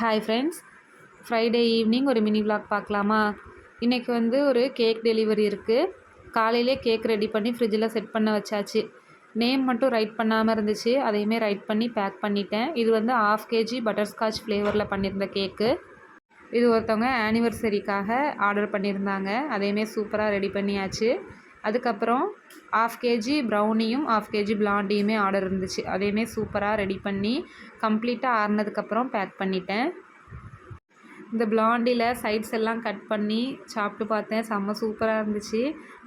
Hi friends Friday evening ஒரு mini vlog பார்க்கலாமா? இன்றைக்கி வந்து ஒரு கேக் டெலிவரி இருக்குது காலையிலே கேக் ரெடி பண்ணி ஃப்ரிட்ஜில் செட் பண்ண வச்சாச்சு. நேம் மட்டும் ரைட் பண்ணாமல் இருந்துச்சு. அதையுமே ரைட் பண்ணி பேக் பண்ணிட்டேன். இது வந்து ஆஃப் கேஜி பட்டர்ஸ்காட்ச் ஃப்ளேவரில் பண்ணியிருந்த கேக்கு இது ஒருத்தவங்க ஆனிவர்சரிக்காக ஆர்டர் பண்ணியிருந்தாங்க அதையுமே சூப்பராக ரெடி பண்ணியாச்சு. அதுக்கப்புறம் ஆஃப் கேஜி ப்ரௌனியும் ஆஃப் கேஜி பிளாண்டியுமே ஆர்டர் இருந்துச்சு. அதையுமே சூப்பராக ரெடி பண்ணி கம்ப்ளீட்டாக ஆறுனதுக்கப்புறம் பேக் பண்ணிட்டேன். இந்த பிளாண்டியில் சைட்ஸ் எல்லாம் கட் பண்ணி சாப்பிட்டு பார்த்தேன். செம்ம சூப்பராக இருந்துச்சு.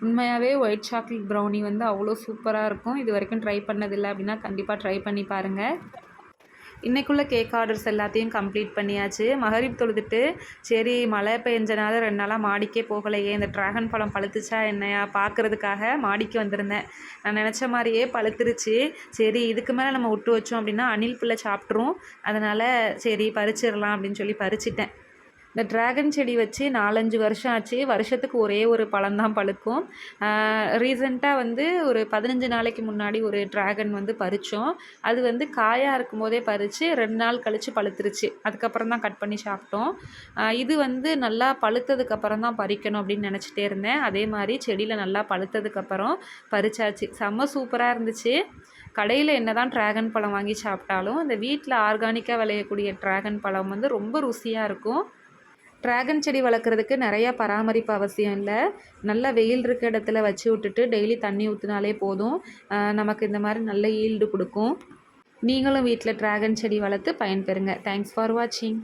உண்மையாகவே ஒயிட் சாக்லேட் ப்ரௌனி வந்து அவ்வளோ சூப்பராக இருக்கும். இது வரைக்கும் ட்ரை பண்ணதில்லை அப்படின்னா கண்டிப்பாக ட்ரை பண்ணி பாருங்கள் இன்றைக்குள்ள கேக் ஆர்டர்ஸ் எல்லாத்தையும் கம்ப்ளீட் பண்ணியாச்சு. மகரிப் தொழுதுட்டு சரி மழை பெஞ்சனால ரெண்டு நாளாக மாடிக்கே போகலையே இந்த ட்ராகன் பழம் பழுத்துச்சா என்னையா? பார்க்குறதுக்காக மாடிக்கு வந்திருந்தேன். நான் நினச்ச மாதிரியே பழுத்துருச்சு. சரி இதுக்கு மேலே நம்ம விட்டு வச்சோம் அப்படின்னா அணில் பிள்ளை சாப்பிட்ரும் அதனால் சரி பறிச்சிடலாம் அப்படின்னு சொல்லி பறிச்சிட்டேன். இந்த ட்ராகன் செடி வச்சு நாலஞ்சு வருஷம் ஆச்சு. வருஷத்துக்கு ஒரே ஒரு பழம் தான் பழுக்கும். ரீசெண்டாக வந்து ஒரு பதினஞ்சு நாளைக்கு முன்னாடி ஒரு ட்ராகன் வந்து பறித்தோம் அது வந்து காயாக இருக்கும் போதே பறித்து ரெண்டு நாள் கழித்து பழுத்துருச்சு. அதுக்கப்புறம் தான் கட் பண்ணி சாப்பிட்டோம். இது வந்து நல்லா பழுத்ததுக்கப்புறம் தான் பறிக்கணும் அப்படின்னு நினச்சிட்டே இருந்தேன். அதே மாதிரி செடியில் நல்லா பழுத்ததுக்கப்புறம் பறிச்சாச்சு. செம்ம சூப்பராக இருந்துச்சு. கடையில் என்ன தான் ட்ராகன் பழம் வாங்கி சாப்பிட்டாலும் இந்த வீட்டில் ஆர்கானிக்காக விளையக்கூடிய ட்ராகன் பழம் வந்து ரொம்ப ருசியாக இருக்கும். ட்ராகன் செடி வளர்க்குறதுக்கு நிறையா பராமரிப்பு அவசியம் இல்லை. நல்ல வெயில் இருக்க இடத்துல வச்சு விட்டுட்டு டெய்லி தண்ணி ஊற்றினாலே போதும். நமக்கு இந்த மாதிரி நல்ல ஈல்டு கொடுக்கும். நீங்களும் வீட்டில் ட்ராகன் செடி வளர்த்து பயன்பெறுங்க. தேங்க்ஸ் ஃபார் வாட்சிங்